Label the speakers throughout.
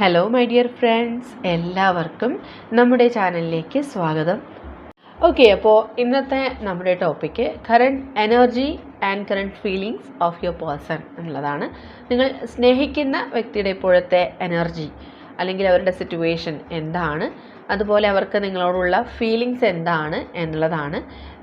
Speaker 1: Hello my dear friends എല്ലാവർക്കും നമ്മുടെ ചാനലിലേക്ക് സ്വാഗതം. ഓക്കെ അപ്പോൾ ഇന്നത്തെ നമ്മുടെ topic current energy and current feelings of your person എന്നുള്ളതാണ്. നിങ്ങൾ സ്നേഹിക്കുന്ന വ്യക്തിയുടെ ഇപ്പോഴത്തെ എനർജി അല്ലെങ്കിൽ അവരുടെ സിറ്റുവേഷൻ എന്താണ്? അതുപോലെ അവർക്ക് നിങ്ങളോടുള്ള ഫീലിങ്സ് എന്താണ് എന്നുള്ളതാണ്.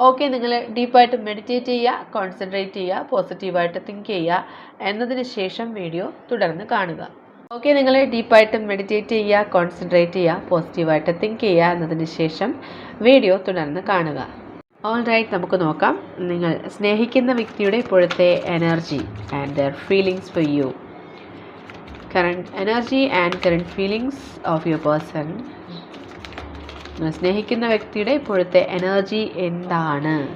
Speaker 1: ഓക്കെ നിങ്ങൾ ഡീപ്പായിട്ട് മെഡിറ്റേറ്റ് ചെയ്യുക കോൺസെൻട്രേറ്റ് ചെയ്യുക പോസിറ്റീവായിട്ട് തിങ്ക് ചെയ്യുക എന്നതിന് ശേഷം വീഡിയോ തുടർന്ന് കാണുക. ഓക്കെ നിങ്ങൾ ഡീപ്പായിട്ട് മെഡിറ്റേറ്റ് ചെയ്യുക കോൺസെൻട്രേറ്റ് ചെയ്യുക പോസിറ്റീവായിട്ട് തിങ്ക് ചെയ്യുക എന്നതിന് ശേഷം വീഡിയോ തുടർന്ന് കാണുക. ഓൾ റൈറ്റ് നമുക്ക് നോക്കാം. നിങ്ങൾ സ്നേഹിക്കുന്ന വ്യക്തിയുടെ ഇപ്പോഴത്തെ energy and their feelings for you current energy and current feelings of your person സ്നേഹിക്കുന്ന വ്യക്തിയുടെ ഇപ്പോഴത്തെ എനർജി എന്താണ്?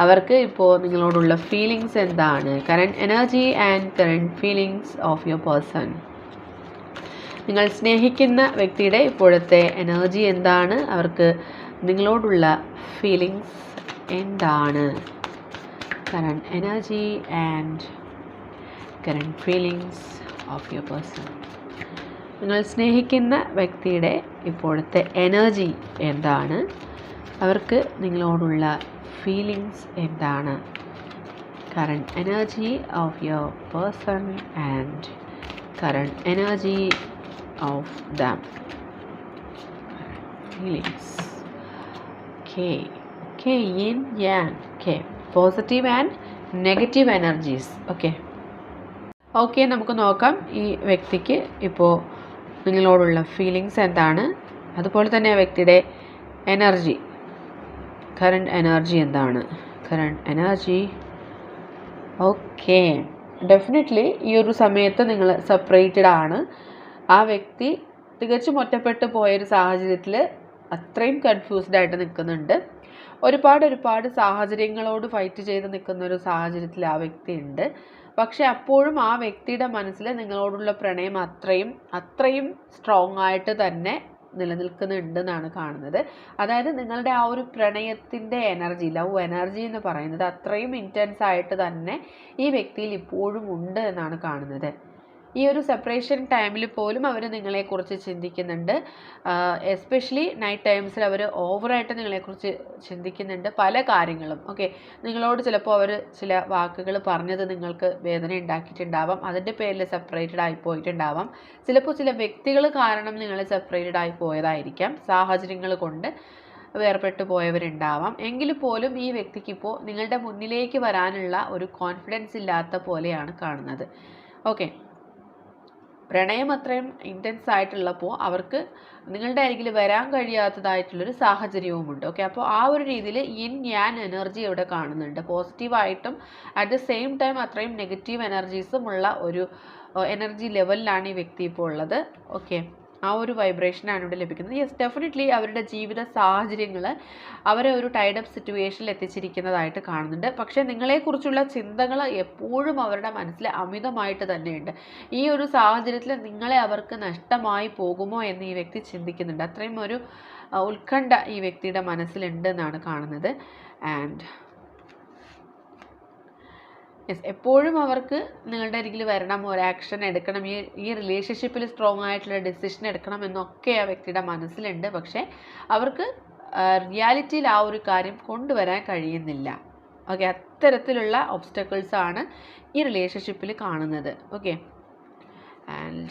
Speaker 1: അവർക്ക് ഇപ്പോൾ നിങ്ങളോടുള്ള ഫീലിങ്സ് എന്താണ്? Current energy and current feelings of your person നിങ്ങൾ സ്നേഹിക്കുന്ന വ്യക്തിയുടെ ഇപ്പോഴത്തെ എനർജി എന്താണ്? അവർക്ക് നിങ്ങളോടുള്ള ഫീലിങ്സ് എന്താണ്? Current energy and current feelings of your person നിങ്ങൾ സ്നേഹിക്കുന്ന വ്യക്തിയുടെ ഇപ്പോഴത്തെ എനർജി എന്താണ്? അവർക്ക് നിങ്ങളോടുള്ള ഫീലിങ്സ് എന്താണ്? Current energy of your person and current energy of them feelings K കെ yin yang K positive and negative energies okay okay നമുക്ക് നോക്കാം ഈ വ്യക്തിക്ക് ഇപ്പോൾ നിങ്ങളോടുള്ള ഫീലിങ്സ് എന്താണ്? അതുപോലെ തന്നെ ആ വ്യക്തിയുടെ എനർജി കറണ്ട് എനർജി എന്താണ്? കറണ്ട് എനർജി ഓക്കേ ഡെഫിനറ്റ്ലി ഈ ഒരു സമയത്ത് നിങ്ങൾ സെപ്പറേറ്റഡ് ആണ്. ആ വ്യക്തി തികച്ചും ഒറ്റപ്പെട്ടു പോയൊരു സാഹചര്യത്തിൽ അത്രയും കൺഫ്യൂസ്ഡ് ആയിട്ട് നിൽക്കുന്നുണ്ട്. ഒരുപാട് ഒരുപാട് സാഹചര്യങ്ങളോട് ഫൈറ്റ് ചെയ്ത് നിൽക്കുന്ന ഒരു സാഹചര്യത്തിൽ ആ വ്യക്തി ഉണ്ട് പക്ഷെ അപ്പോഴും ആ വ്യക്തിയുടെ മനസ്സിൽ നിങ്ങളോടുള്ള പ്രണയം അത്രയും അത്രയും സ്ട്രോങ് ആയിട്ട് തന്നെ നിലനിൽക്കുന്നുണ്ട് എന്നാണ് കാണുന്നത്. അതായത് നിങ്ങളുടെ ആ ഒരു പ്രണയത്തിന്റെ എനർജി ലവ് എനർജി എന്ന് പറയുന്നത് അത്രയും ഇന്റൻസ് ആയിട്ട് തന്നെ ഈ വ്യക്തിയിൽ ഇപ്പോഴും ഉണ്ട് എന്നാണ് കാണുന്നത്. ഈ ഒരു സെപ്പറേഷൻ ടൈമിൽ പോലും അവർ നിങ്ങളെക്കുറിച്ച് ചിന്തിക്കുന്നുണ്ട്. എസ്പെഷ്യലി നൈറ്റ് ടൈംസിൽ അവർ ഓവറായിട്ട് നിങ്ങളെക്കുറിച്ച് ചിന്തിക്കുന്നുണ്ട് പല കാര്യങ്ങളും. ഓക്കെ നിങ്ങളോട് ചിലപ്പോൾ അവർ ചില വാക്കുകൾ പറഞ്ഞത് നിങ്ങൾക്ക് വേദന ഉണ്ടാക്കിയിട്ടുണ്ടാവാം. അതിന്റെ പേരിൽ സെപ്പറേറ്റഡ് ആയി പോയിട്ടുണ്ടാവാം. ചിലപ്പോൾ ചില വ്യക്തികൾ കാരണം നിങ്ങൾ സെപ്പറേറ്റഡ് ആയി പോയതായിരിക്കാം. സാഹചര്യങ്ങൾ കൊണ്ട് വേർപെട്ടു പോയവരുണ്ടാവാം. എങ്കിൽ പോലും ഈ വ്യക്തിക്കിപ്പോൾ നിങ്ങളുടെ മുന്നിലേക്ക് വരാനുള്ള ഒരു കോൺഫിഡൻസ് ഇല്ലാത്ത പോലെയാണ് കാണുന്നത്. ഓക്കെ പ്രണയം അത്രയും ഇന്റൻസ് ആയിട്ടുള്ളപ്പോൾ അവർക്ക് നിങ്ങളുടെ അരികിൽ വരാൻ കഴിയാത്തതായിട്ടുള്ളൊരു സാഹചര്യവുമുണ്ട്. ഓക്കെ അപ്പോൾ ആ ഒരു രീതിയിൽ ഇൻ ഞാൻ എനർജി ഇവിടെ കാണുന്നുണ്ട്. പോസിറ്റീവായിട്ടും അറ്റ് ദ സെയിം ടൈം അത്രയും നെഗറ്റീവ് എനർജീസും ഉള്ള ഒരു എനർജി ലെവലിലാണ് ഈ വ്യക്തി ഇപ്പോൾ ഉള്ളത്. ഓക്കെ ആ ഒരു വൈബ്രേഷനാണ് ഇവിടെ ലഭിക്കുന്നത്. യെസ് ഡെഫിനറ്റ്ലി അവരുടെ ജീവിത സാഹചര്യങ്ങൾ അവരെ ഒരു ടൈഡ് അപ്പ് സിറ്റുവേഷനിൽ എത്തിച്ചിരിക്കുന്നതായിട്ട് കാണുന്നുണ്ട്. പക്ഷേ നിങ്ങളെക്കുറിച്ചുള്ള ചിന്തകൾ എപ്പോഴും അവരുടെ മനസ്സിൽ അമിതമായിട്ട് തന്നെയുണ്ട്. ഈ ഒരു സാഹചര്യത്തിൽ നിങ്ങളെ അവർക്ക് നഷ്ടമായി പോകുമോ എന്ന് ഈ വ്യക്തി ചിന്തിക്കുന്നുണ്ട്. അത്രയും ഒരു ഉത്കണ്ഠ ഈ വ്യക്തിയുടെ മനസ്സിലുണ്ട് എന്നാണ് കാണുന്നത്. ആൻഡ് യെസ് എപ്പോഴും അവർക്ക് നിങ്ങളുടെ അരികിൽ വരണം ഒരു ആക്ഷൻ എടുക്കണം ഈ ഈ റിലേഷൻഷിപ്പിൽ സ്ട്രോങ് ആയിട്ടുള്ള ഡെസിഷൻ എടുക്കണം എന്നൊക്കെ ആ വ്യക്തിയുടെ മനസ്സിലുണ്ട്. പക്ഷേ അവർക്ക് റിയാലിറ്റിയിൽ ആ ഒരു കാര്യം കൊണ്ടുവരാൻ കഴിയുന്നില്ല. ഓക്കെ അത്തരത്തിലുള്ള ഒബ്സ്റ്റക്കിൾസ് ആണ് ഈ റിലേഷൻഷിപ്പിൽ കാണുന്നത്. ഓക്കെ ആൻഡ്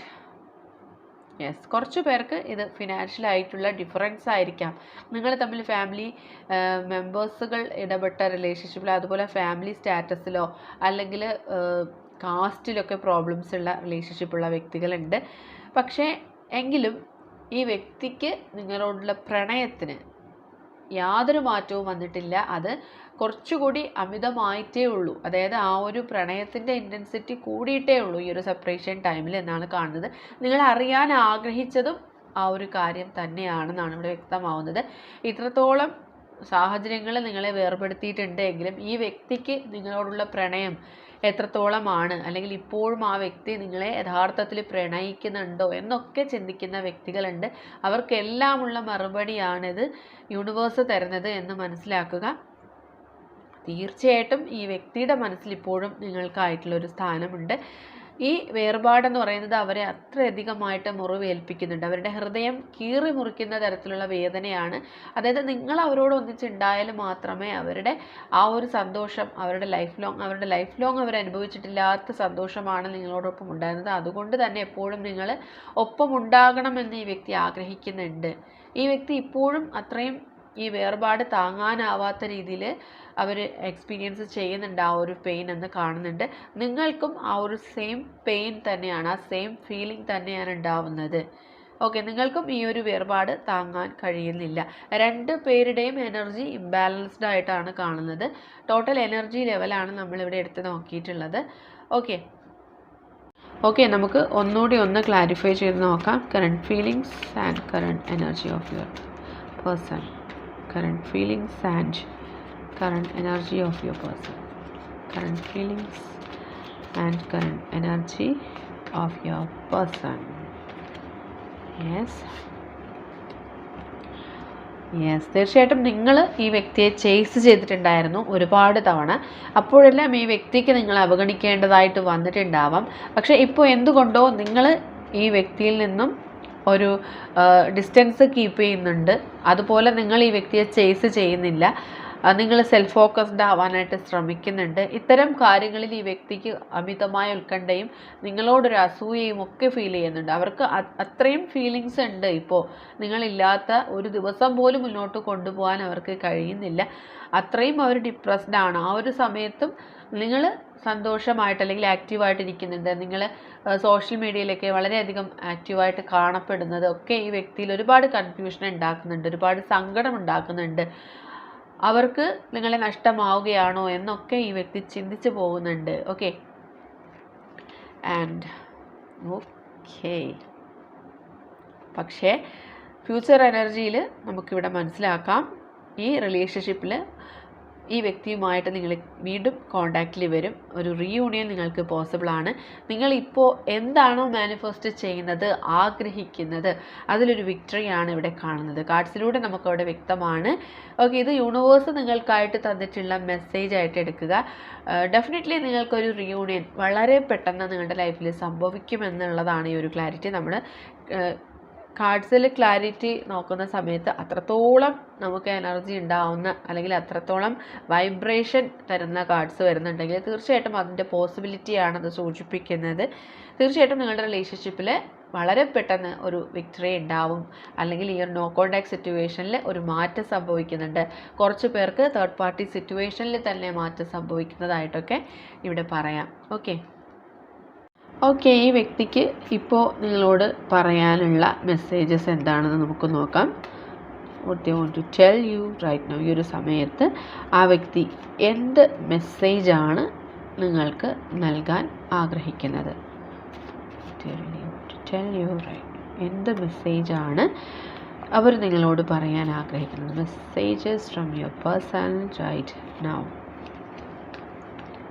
Speaker 1: യെസ് കുറച്ച് പേർക്ക് ഇത് ഫിനാൻഷ്യൽ ആയിട്ടുള്ള ഡിഫറൻസ് ആയിരിക്കാം. നിങ്ങൾ തമ്മിൽ ഫാമിലി മെമ്പേഴ്സുകൾ ഇടപെട്ട റിലേഷൻഷിപ്പിൽ അതുപോലെ ഫാമിലി സ്റ്റാറ്റസിലോ അല്ലെങ്കിൽ കാസ്റ്റിലൊക്കെ പ്രോബ്ലംസ് ഉള്ള റിലേഷൻഷിപ്പുള്ള വ്യക്തികളുണ്ട്. പക്ഷേ എങ്കിലും ഈ വ്യക്തിക്ക് നിങ്ങളോടുള്ള പ്രണയത്തിന് യാതൊരു മാറ്റവും വന്നിട്ടില്ല. അത് കുറച്ചുകൂടി അമിതമായിട്ടേ ഉള്ളൂ. അതായത് ആ ഒരു പ്രണയത്തിന്റെ ഇന്റൻസിറ്റി കൂടിയിട്ടേ ഉള്ളൂ ഈ ഒരു സെപ്പറേഷൻ ടൈമിൽ എന്നാണ് കാണുന്നത്. നിങ്ങൾ അറിയാൻ ആഗ്രഹിച്ചതും ആ ഒരു കാര്യം തന്നെയാണെന്നാണ് ഇവിടെ വ്യക്തമാവുന്നത്. ഇത്രത്തോളം സാഹചര്യങ്ങൾ നിങ്ങളെ വേർപെടുത്തിയിട്ടുണ്ട് എങ്കിലും ഈ വ്യക്തിക്ക് നിങ്ങളോടുള്ള പ്രണയം എത്രത്തോളമാണ്? അല്ലെങ്കിൽ ഇപ്പോഴും ആ വ്യക്തി നിങ്ങളെ യഥാർത്ഥത്തിൽ പ്രണയിക്കുന്നുണ്ടോ എന്നൊക്കെ ചിന്തിക്കുന്ന വ്യക്തികളുണ്ട്. അവർക്കെല്ലാമുള്ള മറുപടിയാണിത് യൂണിവേഴ്സ് തരുന്നത് എന്ന് മനസ്സിലാക്കുക. തീർച്ചയായിട്ടും ഈ വ്യക്തിയുടെ മനസ്സിൽ ഇപ്പോഴും നിങ്ങൾക്കായിട്ടുള്ളൊരു സ്ഥാനമുണ്ട്. ഈ വേർപാടെന്ന് പറയുന്നത് അവരെ അത്രയധികമായിട്ട് മുറിവേൽപ്പിക്കുന്നുണ്ട്. അവരുടെ ഹൃദയം കീറി മുറിക്കുന്ന തരത്തിലുള്ള വേദനയാണ്. അതായത് നിങ്ങൾ അവരോട് ഒന്നിച്ചുണ്ടായാൽ മാത്രമേ അവരുടെ ആ ഒരു സന്തോഷം അവരുടെ ലൈഫ് ലോങ് അവരുടെ ലൈഫ് ലോങ് അവർ അനുഭവിച്ചിട്ടില്ലാത്ത സന്തോഷമാണ് നിങ്ങളോടൊപ്പം ഉണ്ടായിരുന്നത്. അതുകൊണ്ട് തന്നെ എപ്പോഴും നിങ്ങൾ ഒപ്പം ഉണ്ടാകണമെന്ന് ഈ വ്യക്തി ആഗ്രഹിക്കുന്നുണ്ട്. ഈ വ്യക്തി ഇപ്പോഴും അത്രയും ഈ വേർപാട് താങ്ങാനാവാത്ത രീതിയിൽ അവർ എക്സ്പീരിയൻസ് ചെയ്യുന്നുണ്ട് ആ ഒരു പെയിൻ എന്ന് കാണുന്നുണ്ട്. നിങ്ങൾക്കും ആ ഒരു സെയിം പെയിൻ തന്നെയാണ് ആ സെയിം ഫീലിംഗ് തന്നെയാണ് ഉണ്ടാവുന്നത്. ഓക്കെ നിങ്ങൾക്കും ഈ ഒരു വേർപാട് താങ്ങാൻ കഴിയുന്നില്ല. രണ്ട് പേരുടെയും എനർജി ഇംബാലൻസ്ഡ് ആയിട്ടാണ് കാണുന്നത്. ടോട്ടൽ എനർജി ലെവലാണ് നമ്മളിവിടെ എടുത്ത് നോക്കിയിട്ടുള്ളത്. ഓക്കെ ഓക്കെ നമുക്ക് ഒന്നുകൂടി ഒന്ന് ക്ലാരിഫൈ ചെയ്ത് നോക്കാം. Current feelings and current energy of your person current feelings and current energy of your person. Current feelings and current energy of your person. Yes. Yes തീർച്ചയായിട്ടും നിങ്ങൾ ഈ വ്യക്തിയെ ചേസ് ചെയ്തിട്ടുണ്ടായിരുന്നു ഒരുപാട് തവണ. അപ്പോഴെല്ലാം ഈ വ്യക്തിക്ക് നിങ്ങൾ അവഗണിക്കേണ്ടതായിട്ട് വന്നിട്ടുണ്ടാവാം. പക്ഷേ ഇപ്പോൾ എന്തുകൊണ്ടോ നിങ്ങൾ ഈ വ്യക്തിയിൽ നിന്നും ഒരു ഡിസ്റ്റൻസ് കീപ്പ് ചെയ്യുന്നുണ്ട്. അതുപോലെ നിങ്ങൾ ഈ വ്യക്തിയെ ചേസ് ചെയ്യുന്നില്ല. നിങ്ങൾ സെൽഫ് ഫോക്കസ്ഡ് ആവാനായിട്ട് ശ്രമിക്കുന്നുണ്ട്. ഇത്തരം കാര്യങ്ങളിൽ ഈ വ്യക്തിക്ക് അമിതമായ ഉത്കണ്ഠയും നിങ്ങളോടൊരു അസൂയയും ഒക്കെ ഫീൽ ചെയ്യുന്നുണ്ട്. അവർക്ക് അത്രയും ഫീലിങ്സ് ഉണ്ട്. ഇപ്പോൾ നിങ്ങളില്ലാത്ത ഒരു ദിവസം പോലും മുന്നോട്ട് കൊണ്ടുപോകാൻ അവർക്ക് കഴിയുന്നില്ല. അത്രയും അവർ ഡിപ്രസ്ഡ് ആണ്. ആ ഒരു സമയത്തും നിങ്ങൾ സന്തോഷമായിട്ട് അല്ലെങ്കിൽ ആക്റ്റീവായിട്ട് ഇരിക്കുന്നുണ്ട്. നിങ്ങൾ സോഷ്യൽ മീഡിയയിലൊക്കെ വളരെയധികം ആക്റ്റീവായിട്ട് കാണപ്പെടുന്നത് ഒക്കെ ഈ വ്യക്തിയിൽ ഒരുപാട് കൺഫ്യൂഷൻ ഉണ്ടാക്കുന്നുണ്ട്. ഒരുപാട് സങ്കടം ഉണ്ടാക്കുന്നുണ്ട്. അവർക്ക് നിങ്ങളെ നഷ്ടമാവുകയാണോ എന്നൊക്കെ ഈ വ്യക്തി ചിന്തിച്ചു പോകുന്നുണ്ട്. ഓക്കെ ആൻഡ് ഓക്കെ പക്ഷേ ഫ്യൂച്ചർ എനർജിയിൽ നമുക്കിവിടെ മനസ്സിലാക്കാം. ഈ റിലേഷൻഷിപ്പിൽ ഈ വ്യക്തിയുമായിട്ട് നിങ്ങൾ വീണ്ടും കോണ്ടാക്റ്റിൽ വരും. ഒരു റീയൂണിയൻ നിങ്ങൾക്ക് പോസിബിളാണ് നിങ്ങളിപ്പോൾ എന്താണോ മാനിഫെസ്റ്റ് ചെയ്യുന്നത് ആഗ്രഹിക്കുന്നത് അതിലൊരു വിക്ടറിയാണ് ഇവിടെ കാണുന്നത്. കാർഡ്സിലൂടെ നമുക്കവിടെ വ്യക്തമാണ്. ഓക്കെ ഇത് യൂണിവേഴ്സ് നിങ്ങൾക്കായിട്ട് തന്നിട്ടുള്ള മെസ്സേജ് ആയിട്ട് എടുക്കുക. ഡെഫിനറ്റ്ലി നിങ്ങൾക്കൊരു റീയൂണിയൻ വളരെ പെട്ടെന്ന് നിങ്ങളുടെ ലൈഫിൽ സംഭവിക്കുമെന്നുള്ളതാണ് ഈ ഒരു ക്ലാരിറ്റി നമ്മൾ കാർഡ്സിൽ ക്ലാരിറ്റി നോക്കുന്ന സമയത്ത് അത്രത്തോളം നമുക്ക് എനർജി ഉണ്ടാവുന്ന അല്ലെങ്കിൽ അത്രത്തോളം വൈബ്രേഷൻ തരുന്ന കാർഡ്സ് വരുന്നുണ്ടെങ്കിൽ തീർച്ചയായിട്ടും അതിന്റെ അത് സൂചിപ്പിക്കുന്നത്. തീർച്ചയായിട്ടും നിങ്ങളുടെ റിലേഷൻഷിപ്പിൽ വളരെ പെട്ടെന്ന് ഒരു വിക്ടറി ഉണ്ടാവും. അല്ലെങ്കിൽ ഈ ഒരു നോ കോണ്ടാക്ട് സിറ്റുവേഷനിൽ ഒരു മാറ്റം സംഭവിക്കുന്നുണ്ട്. കുറച്ച് പേർക്ക് തേർഡ് പാർട്ടി സിറ്റുവേഷനിൽ തന്നെ മാറ്റം സംഭവിക്കുന്നതായിട്ടൊക്കെ ഇവിടെ പറയാം. ഓക്കെ ഓക്കെ ഈ വ്യക്തിക്ക് ഇപ്പോൾ നിങ്ങളോട് പറയാനുള്ള മെസ്സേജസ് എന്താണെന്ന് നമുക്ക് നോക്കാം. What you want to tell you right now. ഈ ഒരു സമയത്ത് ആ വ്യക്തി എന്ത് മെസ്സേജാണ് നിങ്ങൾക്ക് നൽകാൻ ആഗ്രഹിക്കുന്നത്? Tell you right. എന്ത് മെസ്സേജാണ് അവർ നിങ്ങളോട് പറയാൻ ആഗ്രഹിക്കുന്നത്? Messages from your person right now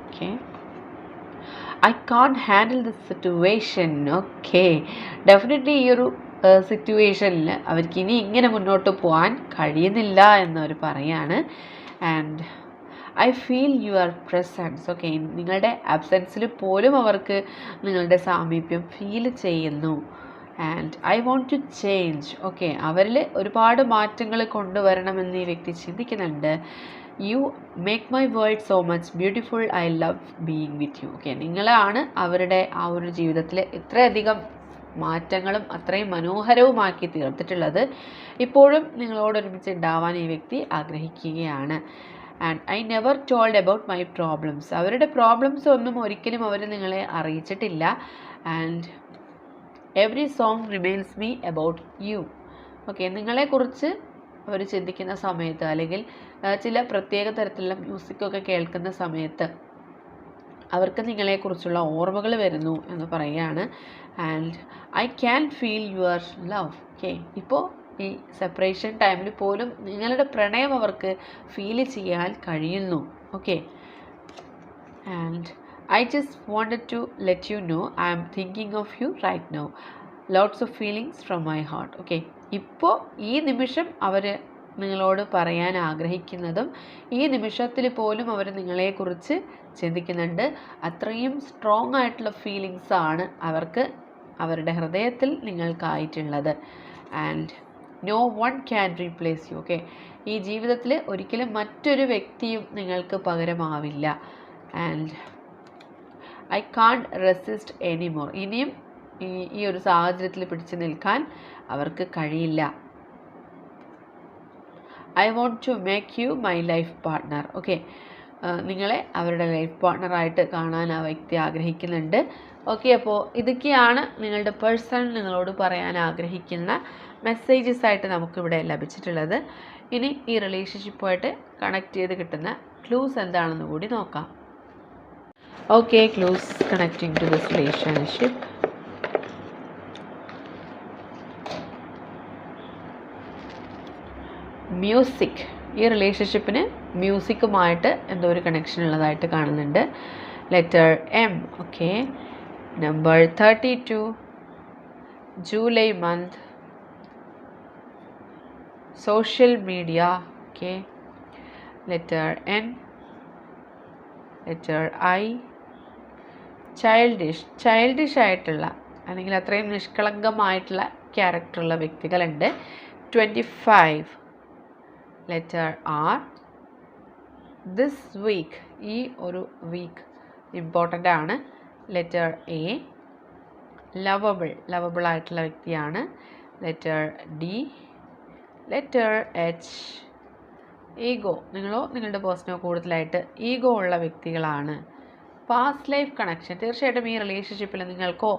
Speaker 1: okay I can handle the situation okay definitely ഈ ഒരു സിറ്റുവേഷനിൽ അവർക്ക് ഇനി ഇങ്ങനെ മുന്നോട്ട് പോകാൻ കഴിയുന്നില്ല എന്നവർ പറയാണ്. And I feel your presence okay നിങ്ങളുടെ ആബ്സെൻസിൽ പോലും അവർക്ക് നിങ്ങളുടെ സാമീപ്യം ഫീൽ ചെയ്യുന്നു. And I want to change okay അവരിൽ ഒരുപാട് മാറ്റങ്ങൾ കൊണ്ടുവരണമെന്ന് ഈ വ്യക്തി ചിന്തിക്കുന്നുണ്ട്. You make my world so much beautiful I love being with you okay നിങ്ങളാണ് അവരുടെ ആ ഒരു ജീവിതത്തിൽ ഇത്രയധികം മാറ്റങ്ങളും അത്രയും മനോഹരവുമാക്കി തീർത്തിട്ടുള്ളത്. ഇപ്പോഴും നിങ്ങളോടൊരുമിച്ച് ഉണ്ടാവാൻ ഈ വ്യക്തി ആഗ്രഹിക്കുകയാണ്. And I never told about my problems അവരുടെ പ്രോബ്ലംസ് ഒന്നും ഒരിക്കലും അവർ നിങ്ങളെ അറിയിച്ചിട്ടില്ല. And every song reminds me about you okay നിങ്ങളെക്കുറിച്ച് അവർ ചിന്തിക്കുന്ന സമയത്ത് അല്ലെങ്കിൽ ചില പ്രത്യേക തരത്തിലുള്ള മ്യൂസിക്കൊക്കെ കേൾക്കുന്ന സമയത്ത് അവർക്ക് നിങ്ങളെക്കുറിച്ചുള്ള ഓർമ്മകൾ വരുന്നു എന്ന് പറയുകയാണ്. And I can feel your love okay ഇപ്പോൾ ഈ സെപ്പറേഷൻ ടൈമിൽ പോലും നിങ്ങളുടെ പ്രണയം അവർക്ക് ഫീൽ ചെയ്യാൻ കഴിയുന്നു. Okay and I just wanted to let you know I am thinking of you right now lots of feelings from my heart okay ഇപ്പോൾ ഈ നിമിഷം അവർ നിങ്ങളോട് പറയാൻ ആഗ്രഹിക്കുന്നതും ഈ നിമിഷത്തിൽ പോലും അവർ നിങ്ങളെക്കുറിച്ച് ചിന്തിക്കുന്നുണ്ട്. അത്രയും സ്ട്രോങ് ആയിട്ടുള്ള ഫീലിങ്സ് ആണ് അവർക്ക് അവരുടെ ഹൃദയത്തിൽ നിങ്ങൾക്കായിട്ടുള്ളത്. And no one can replace you okay ഈ ജീവിതത്തിൽ ഒരിക്കലും മറ്റൊരു വ്യക്തിയും നിങ്ങൾക്ക് പകരമാവില്ല. And I can't resist anymore ഇനിയും ഈ ഈ ഒരു സാഹചര്യത്തിൽ പിടിച്ചു നിൽക്കാൻ അവർക്ക് കഴിയില്ല. I want to make you my life partner okay നിങ്ങളെ അവരുടെ ലൈഫ് പാർട്ട്ണറായിട്ട് കാണാൻ ആ വ്യക്തി ആഗ്രഹിക്കുന്നുണ്ട്. ഓക്കെ അപ്പോൾ ഇതൊക്കെയാണ് നിങ്ങളുടെ പേഴ്സൺ നിങ്ങളോട് പറയാൻ ആഗ്രഹിക്കുന്ന മെസ്സേജസ് ആയിട്ട് നമുക്കിവിടെ ലഭിച്ചിട്ടുള്ളത്. ഇനി ഈ റിലേഷൻഷിപ്പുമായിട്ട് കണക്ട് ചെയ്ത് കിട്ടുന്ന ക്ലൂസ് എന്താണെന്ന് കൂടി നോക്കാം. Okay clues connecting to this relationship music ഈ റിലേഷൻഷിപ്പിന് മ്യൂസിക്കുമായിട്ട് എന്തോ ഒരു കണക്ഷൻ ഉള്ളതായിട്ട് കാണുന്നുണ്ട്. Letter M okay number thirty two July month social media okay letter N letter I childish childish ആയിട്ടുള്ള അല്ലെങ്കിൽ അത്രയും നിഷ്കളങ്കമായിട്ടുള്ള ക്യാരക്ടറുള്ള വ്യക്തികളുണ്ട്. Twenty five letter R. This week ഈ ഒരു വീക്ക് ഇമ്പോർട്ടന്റ് ആണ്. ലെറ്റർ എ ലവബിൾ ലവബിൾ ആയിട്ടുള്ള വ്യക്തിയാണ്. Letter D letter H ego നിങ്ങളോ നിങ്ങളുടെ പേഴ്സണോ കൂടുതലായിട്ട് ഈഗോ ഉള്ള വ്യക്തികളാണ്. പാസ്റ്റ് ലൈഫ് കണക്ഷൻ തീർച്ചയായിട്ടും ഈ റിലേഷൻഷിപ്പിൽ നിങ്ങൾക്കോ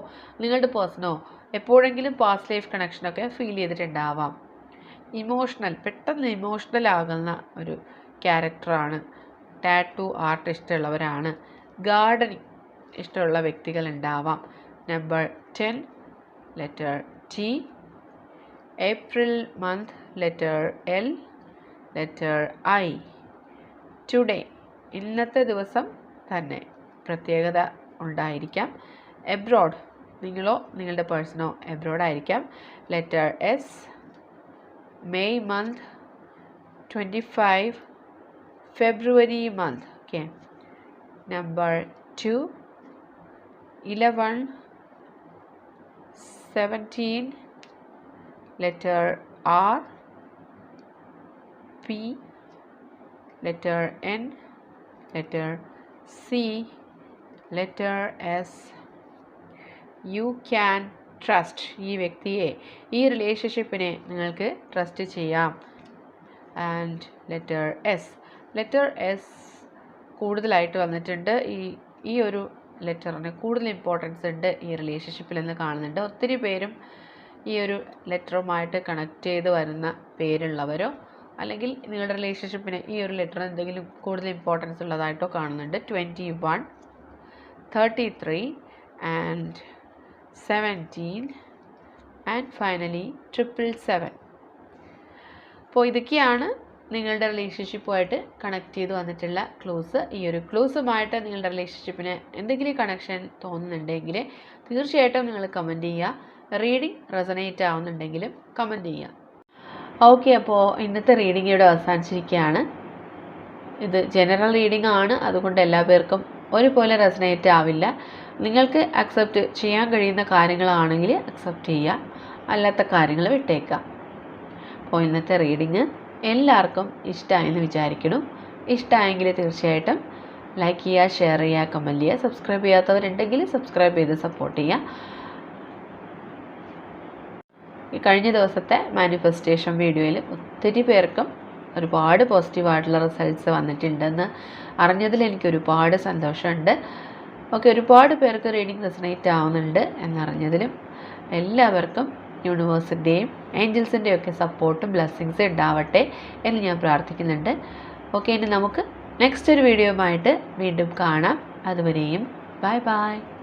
Speaker 1: നിങ്ങളുടെ പേഴ്സണോ എപ്പോഴെങ്കിലും പാസ്റ്റ് ലൈഫ് കണക്ഷനൊക്കെ ഫീൽ ചെയ്തിട്ടുണ്ടാവാം. ഇമോഷണൽ പെട്ടെന്ന് ഇമോഷണൽ ആകുന്ന ഒരു ക്യാരക്ടറാണ് ടാറ്റു ആർട്ട് ഇഷ്ടമുള്ളവരാണ് ഗാർഡനിങ് ഇഷ്ടമുള്ള വ്യക്തികൾ ഉണ്ടാവാം. Number ten letter T April month letter L letter I today ഇന്നത്തെ ദിവസം തന്നെ പ്രത്യേകത ഉണ്ടായിരിക്കാം. എബ്രോഡ് നിങ്ങളോ നിങ്ങളുടെ പേഴ്സണോ എബ്രോഡ് ആയിരിക്കാം. Letter S May month 25 February month okay. Number 2 11 17 letter R P letter N letter C letter S. You can trust ഈ വ്യക്തിയെ ഈ റിലേഷൻഷിപ്പിനെ നിങ്ങൾക്ക് ട്രസ്റ്റ് ചെയ്യാം. And letter S letter S കൂടുതലായിട്ട് വന്നിട്ടുണ്ട്. ഈ ഈ ഒരു ലെറ്ററിന് കൂടുതൽ ഇമ്പോർട്ടൻസ് ഉണ്ട് ഈ റിലേഷൻഷിപ്പിൽ എന്ന് കാണുന്നുണ്ട്. ഒത്തിരി പേരും ഈ ഒരു ലെറ്ററുമായിട്ട് കണക്ട് ചെയ്ത് വരുന്ന പേരുള്ളവരോ അല്ലെങ്കിൽ നിങ്ങളുടെ റിലേഷൻഷിപ്പിന് ഈ ഒരു ലെറ്റർ എന്തെങ്കിലും കൂടുതൽ ഇമ്പോർട്ടൻസ് ഉള്ളതായിട്ടോ കാണുന്നുണ്ട്. Twenty one thirty three and seventeen and finally triple seven അപ്പോൾ ഇതൊക്കെയാണ് നിങ്ങളുടെ റിലേഷൻഷിപ്പുമായിട്ട് കണക്ട് ചെയ്ത് വന്നിട്ടുള്ള ക്ലോസ് ഈ ഒരു ക്ലോസുമായിട്ട് നിങ്ങളുടെ റിലേഷൻഷിപ്പിന് എന്തെങ്കിലും കണക്ഷൻ തോന്നുന്നുണ്ടെങ്കിൽ തീർച്ചയായിട്ടും നിങ്ങൾ കമന്റ് ചെയ്യുക. റീഡിംഗ് റെസനേറ്റ് ആവുന്നുണ്ടെങ്കിലും കമന്റ് ചെയ്യുക. ഓക്കെ അപ്പോൾ ഇന്നത്തെ റീഡിംഗ് ഇവിടെ അവസാനിച്ചിരിക്കുകയാണ്. ഇത് ജനറൽ റീഡിംഗ് ആണ്. അതുകൊണ്ട് എല്ലാ പേർക്കും ഒരുപോലെ റെസനേറ്റ് ആവില്ല. നിങ്ങൾക്ക് അക്സെപ്റ്റ് ചെയ്യാൻ കഴിയുന്ന കാര്യങ്ങളാണെങ്കിൽ അക്സെപ്റ്റ് ചെയ്യുക. അല്ലാത്ത കാര്യങ്ങൾ വിട്ടേക്കുക. അപ്പോൾ ഇന്നത്തെ റീഡിങ് എല്ലാവർക്കും ഇഷ്ടമായെന്ന് വിചാരിക്കണം ഇഷ്ടമായെങ്കിൽ തീർച്ചയായിട്ടും ലൈക്ക് ചെയ്യുക ഷെയർ ചെയ്യുക കമന്റ് ചെയ്യുക സബ്സ്ക്രൈബ് ചെയ്യാത്തവരുണ്ടെങ്കിൽ സബ്സ്ക്രൈബ് ചെയ്ത് സപ്പോർട്ട് ചെയ്യുക. ഈ കഴിഞ്ഞ ദിവസത്തെ മാനിഫെസ്റ്റേഷൻ വീഡിയോയിൽ ഒത്തിരി പേർക്കും ഒരുപാട് പോസിറ്റീവായിട്ടുള്ള റിസൾട്ട്സ് വന്നിട്ടുണ്ടെന്ന് അറിഞ്ഞതിൽ എനിക്ക് ഒരുപാട് സന്തോഷമുണ്ട്. ഓക്കെ ഒരുപാട് പേർക്ക് റീഡിങ് റെസനേറ്റ് ആവുന്നുണ്ട് എന്നറിഞ്ഞതിലും എല്ലാവർക്കും യൂണിവേഴ്സിന്റെയും ഏഞ്ചൽസിന്റെയും ഒക്കെ സപ്പോർട്ടും ബ്ലെസ്സിങ്സും ഉണ്ടാവട്ടെ എന്ന് ഞാൻ പ്രാർത്ഥിക്കുന്നുണ്ട്. ഓക്കെ ഇനി നമുക്ക് നെക്സ്റ്റ് ഒരു വീഡിയോയുമായിട്ട് വീണ്ടും കാണാം. അതുവരെയും ബൈ ബൈ